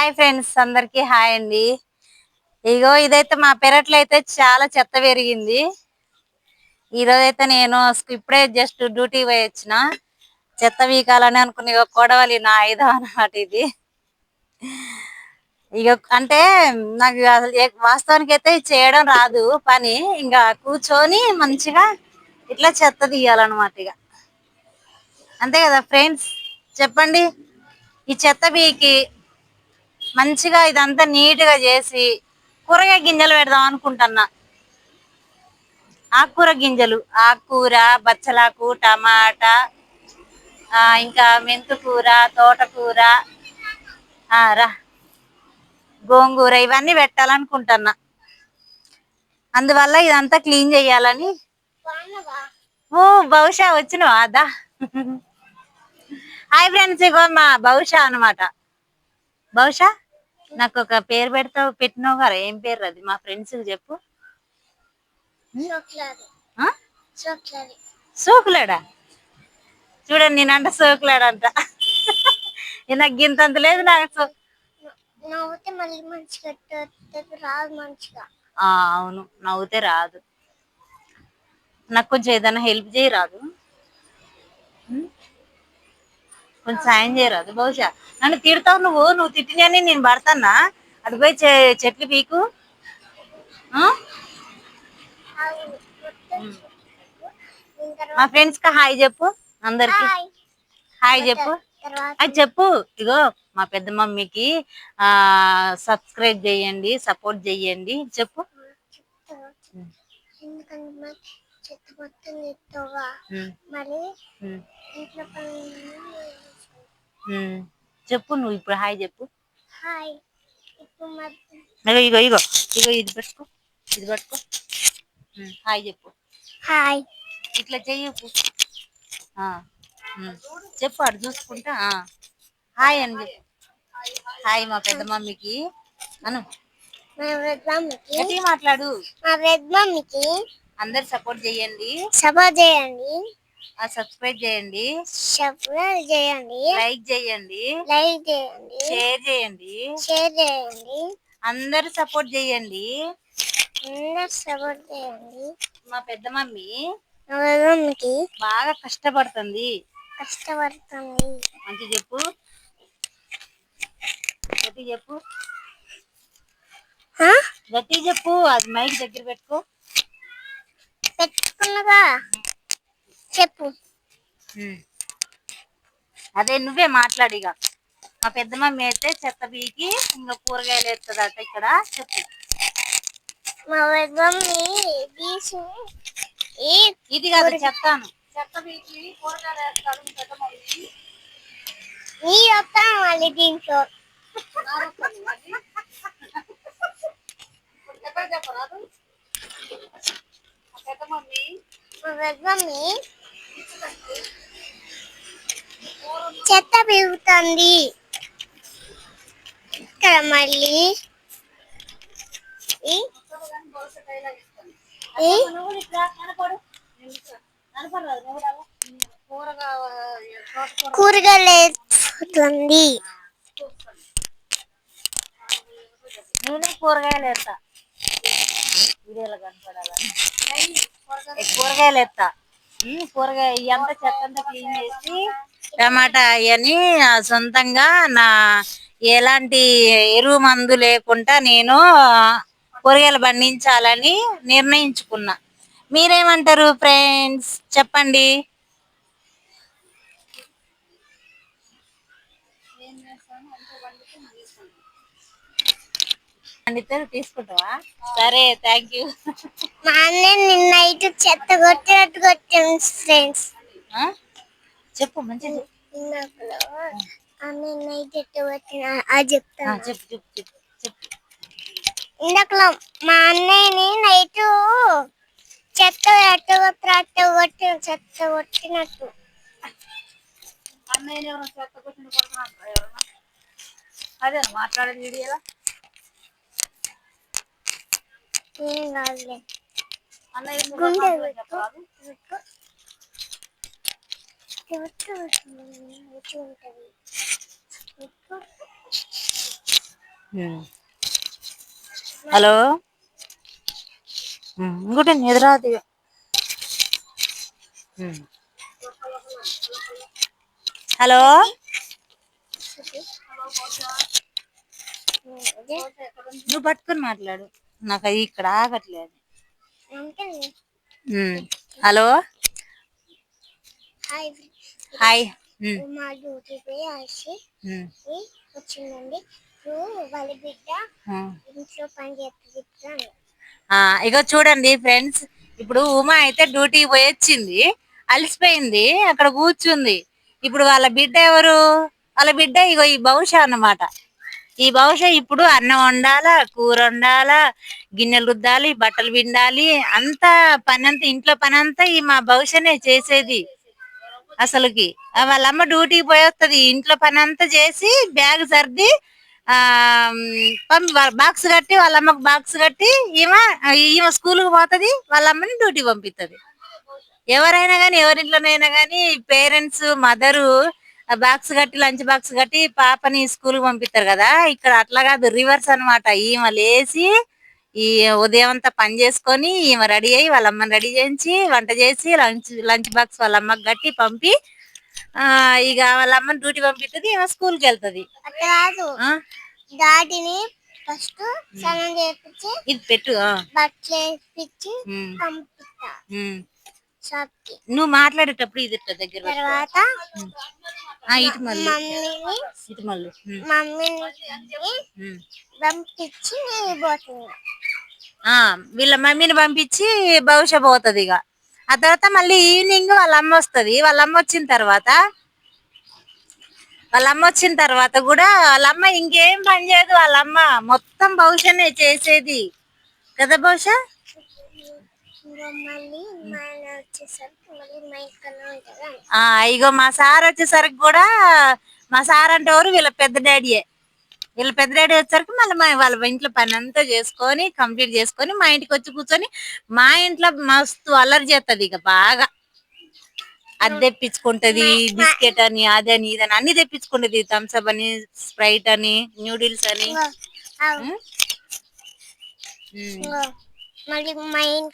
Hi friends అందరికి hi అండి. ఇగో ఇదైతే మా పెరట్లో అయితే చాలా చెత్త పెరిగింది. ఈ నేను ఇప్పుడే జస్ట్ డ్యూటీ పోయి వచ్చిన. చెత్త వీకాలని అనుకుని ఇగో కొడవలి నా ఐదో అన్నమాట ఇది. ఇక అంటే నాకు అసలు వాస్తవానికి అయితే ఇది చేయడం రాదు పని ఇంకా కూర్చొని మంచిగా ఇట్లా చెత్త తీయాలన్నమాట ఇక అంతే కదా ఫ్రెండ్స్ చెప్పండి. ఈ చెత్త బీకి మంచిగా ఇదంతా నీట్గా చేసి కూరగాయ గింజలు పెడదాం అనుకుంటున్నా. ఆకుకూర గింజలు ఆకుకూర బచ్చలాకు టమాటా ఆ, ఇంకా మెంతుకూర తోటకూర ఆ, రా గోంగూర ఇవన్నీ పెట్టాలనుకుంటున్నా. అందువల్ల ఇదంతా క్లీన్ చేయాలని. ఓ బహుశా వచ్చినవా? అదా హాయ్ ఫ్రెండ్స్ ఇగో మా బహుశా అన్నమాట. బహుశా నాకు ఒక పేరు పెడతావు పెట్టినావు కదా ఏం పేరు అది? మా ఫ్రెండ్స్ చెప్పు? సోకులాడా? చూడండి నేనంట సోకులాడంట. నాకు గింతంత లేదు నాకు సో- నవ్వుతే మళ్ళీ మంచిగా వస్తుంది, రాదు మంచిగా. ఆ, అవును నవ్వుతే రాదు. నాకు కొంచెం ఏదైనా హెల్ప్ చేయరాదు కొంచెం సాయం చేయరాదు బహుశా. నన్ను తిడతావు నువ్వు నువ్వు తిట్టినని నేను పడతానా? అటు పోయి చెట్లు పీకు. మా ఫ్రెండ్స్కి హాయ్ చెప్పు అందరికి. హాయ్. చెప్పు. అది చెప్పు ఇగో మా పెద్ద మమ్మీకి ఆ సబ్స్క్రైబ్ చేయండి సపోర్ట్ చేయండి. చెప్పు. చెత్త మొత్తం మరి ఇంట్లో చెప్పు నువ్వు ఇప్పుడు హాయ్ చెప్పు. హాయ్. ఇప్పుడు ఇగో ఇగో ఇగో ఇగో ఇది పెట్టుకో ఇది పట్టుకో. హాయ్ చెప్పు. హాయ్. ఇట్లా చెయ్యకు ఆ. చెప్పు అటు చూసుకుంటా ఆ. హాయ్ అండి హాయ్ మా పెద్ద మమ్మీకి. అను. మా పెద్దమ్మకి గట్టిగా మాట్లాడు. మా పెద్దమ్మకి అందరు సపోర్ట్ చేయండి. సపోర్ట్ చేయండి. సబ్స్క్రైబ్ చేయండి. సపోర్ట్ చేయండి. లైక్ చేయండి. లైక్ చేయండి. షేర్ చేయండి. షేర్ చేయండి. అందరు సపోర్ట్ చేయండి. అందరు సపోర్ట్ చేయండి. మా పెద్ద మమ్మీ బాగా కష్టపడుతుంది. కష్టపడుతుంది. మంచి చెప్పు. గట్టి చెప్పు? గట్టి చెప్పు. అది మైక్ దగ్గర పెట్టుకో. పెట్టుకున్నగా చెప్పు. అదే నువ్వే మాట్లాడిగా మా పెద్ద మమ్మీ అయితే చెత్త బీకి ఇంకా కూరగాయలు ఎత్తదట ఇక్కడ. చెప్పు. మా పెద్దమ్మి తీసి ఈ ఇది కాదు చెత్తాను. చెత్త బీకి కూరగాయలు వేస్తాడు పెద్ద మమ్మీ. నీ వస్తాను మళ్ళీ దీంట్లో. పెద్ద మమ్మీ. మా పెద్దమ్మి చెత్త పెరుగుతుంది. ఇక్కడ మళ్ళీ కూరగాయ కూరగాయలు వేస్తుంది కూరగాయలు వేస్తా కూరగాయలు వేస్తా కూరగాయ ఇదంతా చెత్త అంతా క్లీన్ చేసి టమాటా అవన్నీ సొంతంగా నా ఎలాంటి ఎరువు మందు లేకుండా నేను కూరగాయలు పండించాలని నిర్ణయించుకున్నా. మీరేమంటారు ఫ్రెండ్స్? చెప్పండి. పండితే తీసుకుంటావా? సరే థ్యాంక్ యూ మా అన్నయ్య నిన్న నైట్ చెత్త కొట్టినట్టు కొట్టాను ఫ్రెండ్స్ చెప్పు. ఇందాకలో అన్నయ్య నైట్ ఎట్ట కొట్టిన అది ఆ, చెప్తాను చెప్పు చెప్పు చెప్పు చెప్పు. ఇందాకలో మా అన్నయ్యని నైట్ చెత్త ఎట్ట కొట్టిన అట్ట కొట్టిన చెత్త కొట్టినట్టు. అన్నయ్య ఎవరో చెత్త కొట్టిన అదే మాట్లాడేది వీడియోలో? కాదులే. గుండె ఉంటది. హలో? ఇంకోటి. ఉమ్. హలో? నువ్వు పట్టుకొని మాట్లాడు. నాకు అది ఇక్కడ ఆగట్లేదు. హలో? హాయ్. హాయ్. ఉమ్, మా డ్యూటీ పోయి వచ్చి ఉమ్, వచ్చిందండి. ఇప్పుడు వాళ్ళ బిడ్డ ఉమ్. ఇంట్లో పని చేస్తుంది ఆ ఇగో చూడండి ఫ్రెండ్స్. ఇప్పుడు ఉమా అయితే డ్యూటీకి పోయి వచ్చింది. అలసిపోయింది. అక్కడ కూర్చుంది. ఇప్పుడు వాళ్ళ బిడ్డ ఎవరు? వాళ్ళ బిడ్డ ఇగో ఈ భవిష్య అన్నమాట. ఈ బహుశా ఇప్పుడు అన్నం వండాలా కూర వండాలా గిన్నెలు రుద్దాలి బట్టలు పిండాలి అంతా పని అంతా ఇంట్లో పని అంతా ఈ మా భవిష్యనే చేసేది అసలుకి. వాళ్ళమ్మ వాళ్ళ అమ్మ డ్యూటీకి పోయి వస్తుంది ఇంట్లో పని అంతా చేసి బ్యాగ్ సర్ది ఆ పంపి బాక్స్ కట్టి వాళ్ళ అమ్మకి బాక్స్ కట్టి ఈమె ఈమె స్కూల్కి పోతది వాళ్ళ అమ్మని డ్యూటీ పంపిస్తది ఎవరైనా కానీ ఎవరింట్లోనైనా కానీ పేరెంట్స్ మదరు బాక్స్ కట్టి లంచ్ బాక్స్ కట్టి పాపని స్కూల్కి పంపిస్తారు కదా. ఇక్కడ అట్లా కాదు రివర్స్ అన్నమాట. ఈమె లేచి ఈ ఉదయం అంతా పని చేసుకొని ఈమె రెడీ అయ్యి వాళ్ళ అమ్మని రెడీ చేయించి వంట చేసి లంచ్ లంచ్ బాక్స్ వాళ్ళ అమ్మకి కట్టి పంపి ఆ ఇక వాళ్ళ అమ్మని డ్యూటీ పంపిస్తుంది ఈమె స్కూల్కి వెళ్తది. ఆ, ఫస్ట్ స్నానం ఇది పెట్టు ఆ, బట్టలు పంపిస్తా. షాప్కి నువ్వు మాట్లాడేటప్పుడు ఇది ఇట్లా దగ్గర. తర్వాత ఆ, ఇటు మళ్ళీ. మమ్మీని ఇటు మళ్ళీ. ఉమ్, మమ్మీని ఉమ్. పంపించి నేను పోతున్నా. ఆ వీళ్ళ మమ్మీని పంపించి భవిష్య పోతది ఇక ఆ తర్వాత మళ్ళీ ఈవినింగ్ వాళ్ళ అమ్మ వస్తది. వాళ్ళ అమ్మ వచ్చిన తర్వాత వాళ్ళ అమ్మ వచ్చిన తర్వాత కూడా వాళ్ళ అమ్మ ఇంకేం పని చేయదు. వాళ్ళ అమ్మ మొత్తం భవిష్యనే చేసేది. కదా భవిష్య? మళ్ళీ మా ఆయన వచ్చేసరికి మళ్ళీ మా ఇంట్లోనే ఉంటుంది ఆ ఇగో మా సార్ వచ్చేసరికి కూడా మా సార్ అంటే ఎవరు? వీళ్ళ పెద్ద డాడీయే. వీళ్ళ పెద్ద డాడీ వచ్చేసరికి మళ్ళీ మా వాళ్ళ ఇంట్లో పని అంతా చేసుకొని కంప్లీట్ చేసుకొని మా ఇంటికి వచ్చి కూర్చొని మా ఇంట్లో మస్తు అల్లరి చేస్తది ఇక బాగా. అది తెప్పించుకుంటది బిస్కెట్ అని అదని ఇదని అన్ని తెప్పించుకుంటది థమ్స్అప్ అని స్ప్రైట్ అని న్యూడిల్స్ అని. ఉమ్. మళ్ళీ మా ఇంట్లో